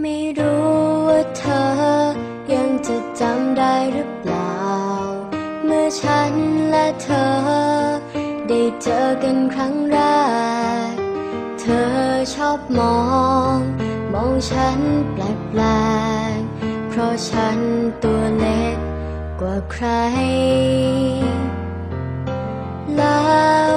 ไม่รู้ว่าเธอยังจะจำได้หรือเปล่า เมื่อฉันและเธอ ได้เจอกันครั้งแรก เธอชอบมอง มองฉันแปลกๆเพราะฉันตัวเล็กกว่าใครแล้ว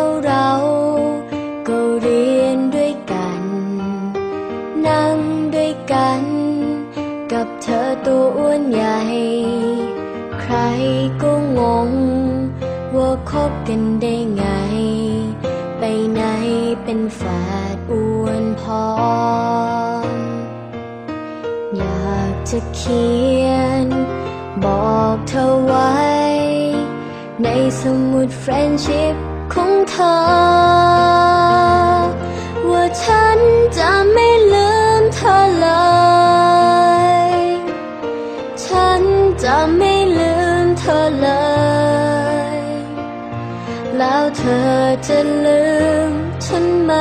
ตัวอ้วนใหญ่ ใครก็งง ว่าคบกันได้ไง ไปไหนเป็นแฝดอ้วนพร้อมอยากจะเขียน บอกเธอไว้ ในสมุดเฟรนชิพของเธอ ว่าฉันจะไม่ ธอจะลืมฉันไหม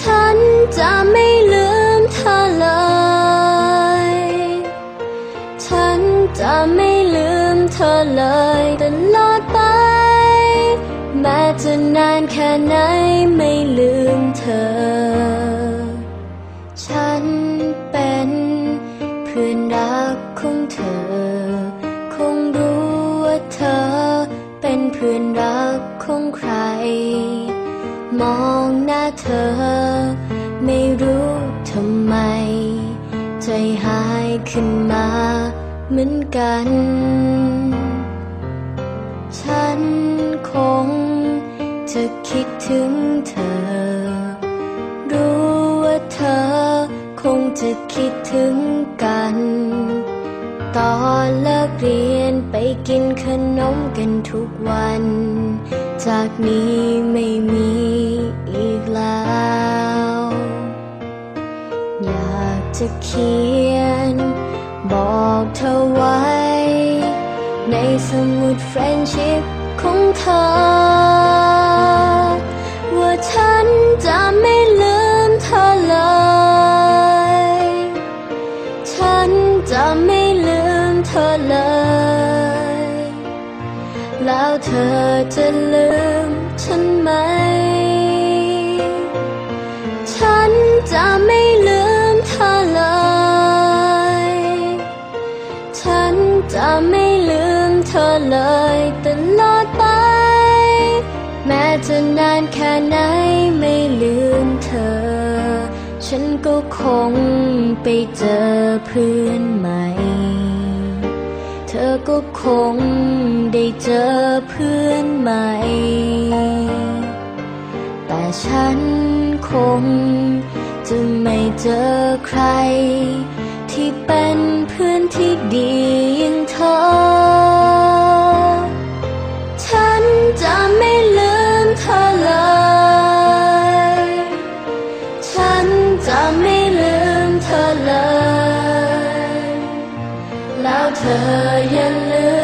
ฉันจะไม่ลืมเธอเลย ฉันจะไม่ลืมเธอเลยตลอดไป แม้จะนานแค่ไหน มองหน้าเธอ ไม่รู้ทำไม ใจหายขึ้นมาเหมือนกัน ฉันคงจะคิดถึงเธอ รู้ว่าเธอคงจะคิดถึงกัน ตอนเลิกเรียนไปกินขนมกันทุกวัน จากนี้ไม่มี แล้ว อยากจะเขียน บอกเธอไว้ ในสมุดเฟรนชิพของเธอ ว่าฉันจะไม่ลืมเธอเลย ฉันจะไม่ลืมเธอเลย แล้วเธอจะลืมฉันไหม จะไม่ลืมเธอเลย ฉันจะไม่ลืมเธอเลยตลอดไป แม้จะนานแค่ไหนไม่ลืมเธอ ฉันก็คงไปเจอเพื่อนใหม่ เธอก็คงได้เจอเพื่อนใหม่ แต่ฉันคง จะไม่เจอใคร ที่เป็นเพื่อนที่ดีอย่างเธอ ฉันจะไม่ลืมเธอเลย ฉันจะไม่ลืมเธอเลย แล้วเธออย่าลืม